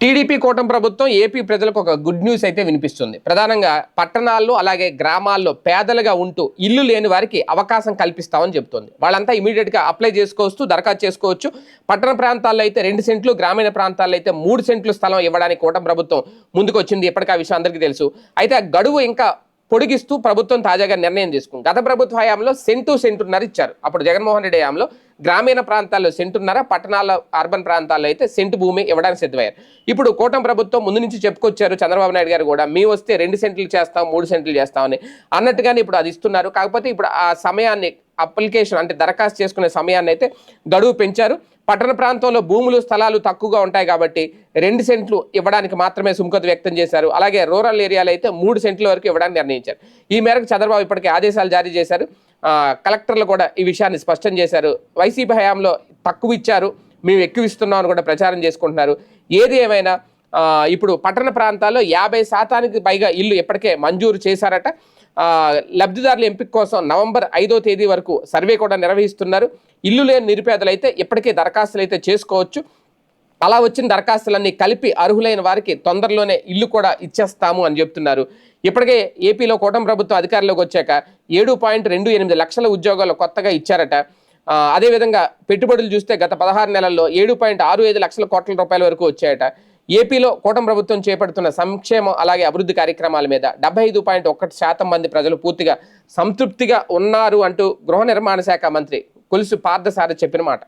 TDP కూటమి ప్రభుత్వం AP ప్రజలకు ఒక గుడ్ న్యూస్ అయితే వినిపిస్తుంది. ప్రధానంగా పట్టణాల్లో అలాగే గ్రామాల్లో పేదలుగా ఉంటూ ఇల్లు లేని వారికి అవకాశం కల్పిస్తామని చెబుతుంది వాళ్ళంతా ఇమీడియట్గా అప్లై చేసుకోవచ్చు దరఖాస్తు చేసుకోవచ్చు. పట్టణ ప్రాంతాల్లో అయితే రెండు సెంట్లు గ్రామీణ ప్రాంతాల్లో అయితే మూడు సెంట్లు స్థలం ఇవ్వడానికి కూటమి ప్రభుత్వం ముందుకు వచ్చింది ఇప్పటికీ ఆ విషయం అందరికీ తెలుసు. అయితే ఆ గడువు ఇంకా పొడిగిస్తూ ప్రభుత్వం తాజాగా నిర్ణయం తీసుకుంది. గత ప్రభుత్వ హయాంలో సెంటు సెంటున్నర ఇచ్చారు. అప్పుడు జగన్మోహన్ రెడ్డి హయాంలో గ్రామీణ ప్రాంతాల్లో సెంటున్నర? పట్టణాల అర్బన్ ప్రాంతాల్లో అయితే సెంటు భూమి ఇవ్వడానికి సిద్ధమయ్యారు. ఇప్పుడు కూటమి ప్రభుత్వం ముందు నుంచి చెప్పుకొచ్చారు చంద్రబాబు నాయుడు గారు కూడా మీ వస్తే రెండు సెంట్లు చేస్తాం మూడు సెంట్లు చేస్తామని. అన్నట్టుగానే ఇప్పుడు అది ఇస్తున్నారు. కాకపోతే ఇప్పుడు ఆ సమయాన్ని అప్లికేషన్ అంటే దరఖాస్తు చేసుకునే సమయాన్ని అయితే గడువు పెంచారు. పట్టణ ప్రాంతంలో భూములు స్థలాలు తక్కువగా ఉంటాయి కాబట్టి రెండు సెంట్లు ఇవ్వడానికి మాత్రమే సుముఖత వ్యక్తం చేశారు. అలాగే రూరల్ ఏరియాలో అయితే మూడు సెంట్ల వరకు ఇవ్వడానికి నిర్ణయించారు. ఈ మేరకు చంద్రబాబు ఇప్పటికే ఆదేశాలు జారీ చేశారు. కలెక్టర్లు కూడా ఈ విషయాన్ని స్పష్టం చేశారు. వైసీపీ హయాంలో తక్కువ ఇచ్చారు. మేము ఎక్కువ ఇస్తున్నాం అని కూడా ప్రచారం చేసుకుంటున్నారు. ఏది ఏమైనా ఇప్పుడు పట్టణ ప్రాంతాల్లో యాభై శాతానికి పైగా ఇల్లు ఇప్పటికే మంజూరు చేశారట. లబ్ధిదారుల ఎంపిక కోసం నవంబర్ ఐదో తేదీ వరకు సర్వే కూడా నిర్వహిస్తున్నారు. ఇల్లు లేని నిరుపేదలైతే ఇప్పటికే దరఖాస్తులు అయితే చేసుకోవచ్చు. అలా వచ్చిన దరఖాస్తులన్నీ కలిపి అర్హులైన వారికి తొందరలోనే ఇల్లు కూడా ఇచ్చేస్తాము అని చెప్తున్నారు. ఇప్పటికే ఏపీలో కూటమి ప్రభుత్వం అధికారంలోకి వచ్చాక ఏడు పాయింట్ రెండు ఎనిమిది లక్షల ఉద్యోగాలు కొత్తగా ఇచ్చారట. అదేవిధంగా పెట్టుబడులు చూస్తే గత పదహారు నెలల్లో ఏడు పాయింట్ ఆరు ఐదు లక్షల కోట్ల రూపాయల వరకు వచ్చాయట. ఏపీలో కూటమి ప్రభుత్వం చేపడుతున్న సంక్షేమం అలాగే అభివృద్ధి కార్యక్రమాల మీద డెబ్బై ఐదు పాయింట్ ఒకటి శాతం మంది ప్రజలు పూర్తిగా సంతృప్తిగా ఉన్నారు అంటూ గృహ నిర్మాణ శాఖ మంత్రి కొలుసు పార్థసారథి చెప్పిన మాట.